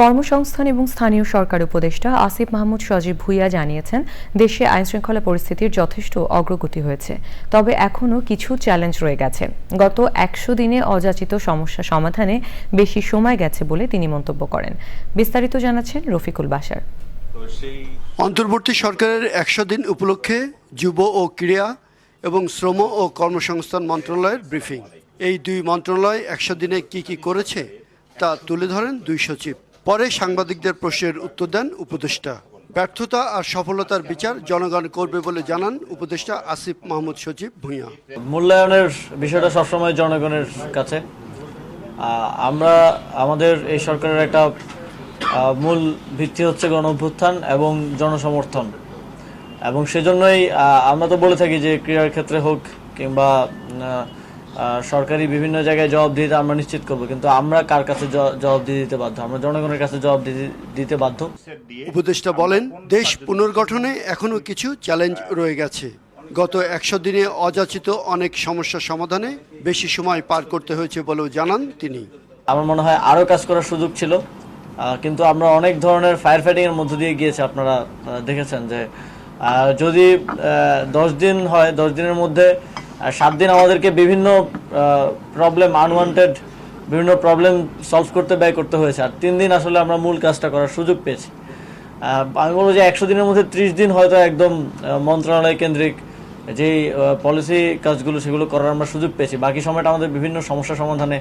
কর্মসংস্থান এবং স্থানীয় সরকার উপদেষ্টা আসিফ মাহমুদ সজীব ভুইয়া জানিয়েছেন দেশে আইনশৃঙ্খলা পরিস্থিতির যথেষ্ট অগ্রগতি হয়েছে। তবে এখনও কিছু চ্যালেঞ্জ রয়ে গেছে। গত একশো দিনে অযাচিত সমস্যা সমাধানে বেশি সময় গেছে বলে তিনি মন্তব্য করেন। বিস্তারিত জানাচ্ছেন রফিকুল বাসার। অন্তর্বর্তী সরকারের একশো দিন উপলক্ষে যুব ও ক্রীড়া এবং শ্রম ও কর্মসংস্থান মন্ত্রণালয়ের ব্রিফিং। এই দুই মন্ত্রণালয় একশো দিনে কি কি করেছে তা তুলে ধরেন দুই সচিব। পরে সাংবাদিকদের প্রশ্নের উত্তর দেন উপদেষ্টা। ব্যর্থতা আর সফলতার বিচার জনগণ করবে বলে জানান উপদেষ্টা আসিফ মাহমুদ সচিব ভূঁইয়া। মূল্যায়নের বিষয়টা সবসময় জনগণের কাছে। আমরা, আমাদের এই সরকারের একটা মূল ভিত্তি হচ্ছে গণ অভ্যুত্থান এবং জনসমর্থন। এবং সেজন্যই আমরা তো বলে থাকি যে ক্রীড়ার ক্ষেত্রে হোক কিংবা সরকারি বিভিন্ন জায়গায় জবাব দিতে আমরা নিশ্চিত করব কিন্তু আমরা কার কাছে জবাব দিয়ে দিতে বাধ্য? আমরা জনগণের কাছে জবাব দিতে- বাধ্য? উপদেষ্টা বলেন দেশ পুনর্গঠনে এখনও কিছু চ্যালেঞ্জ রয়ে গেছে। গত একশো দিনে অযাচিত অনেক সমস্যা সমাধানে বেশি সময় পার করতে হয়েছে বলেও জানান তিনি। আমার মনে হয় আরও কাজ করার সুযোগ ছিল। কিন্তু আমরা অনেক ধরনের ফায়ার ফাইটিং এর মধ্য দিয়ে গিয়েছি আপনারা দেখেছেন যে যদি দশ দিন হয় দশ দিনের মধ্যে সাত দিন আমাদেরকে বিভিন্ন প্রবলেম আনওয়ান্টেড বিভিন্ন প্রবলেম সলভ করতে, ব্যয় করতে হয়েছে। আর তিন দিন আসলে আমরা মূল কাজটা করার সুযোগ পেয়েছি। আমি বলব যে একশো দিনের মধ্যে ত্রিশ দিন হয়তো একদম মন্ত্রণালয় কেন্দ্রিক যেই পলিসি কাজগুলো সেগুলো করার আমরা সুযোগ পেয়েছি। বাকি সময়টা আমাদের বিভিন্ন সমস্যা সমাধানে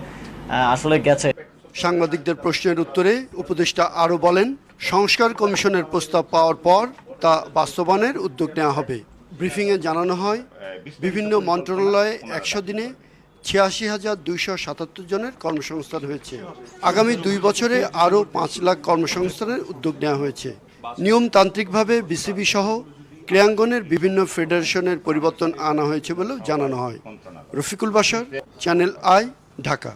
আসলে গেছে। সাংবাদিকদের প্রশ্নের উত্তরে উপদেষ্টা আরও বলেন, সংস্কার কমিশনের প্রস্তাব পাওয়ার পর তা বাস্তবায়নের উদ্যোগ নেওয়া হবে। ব্রিফিংয়ে জানানো হয় বিভিন্ন মন্ত্রণালয়ে একশো দিনে ছিয়াশি হাজার দুইশো সাতাত্তর জনের কর্মসংস্থান হয়েছে। আগামী দুই বছরে আরও পাঁচ লাখ কর্মসংস্থানের উদ্যোগ নেওয়া হয়েছে। নিয়মতান্ত্রিকভাবে বিসিবি সহ ক্রিয়াঙ্গনের বিভিন্ন ফেডারেশনের পরিবর্তন আনা হয়েছে বলেও জানানো হয়। রফিকুল বাসার চ্যানেল আই, ঢাকা।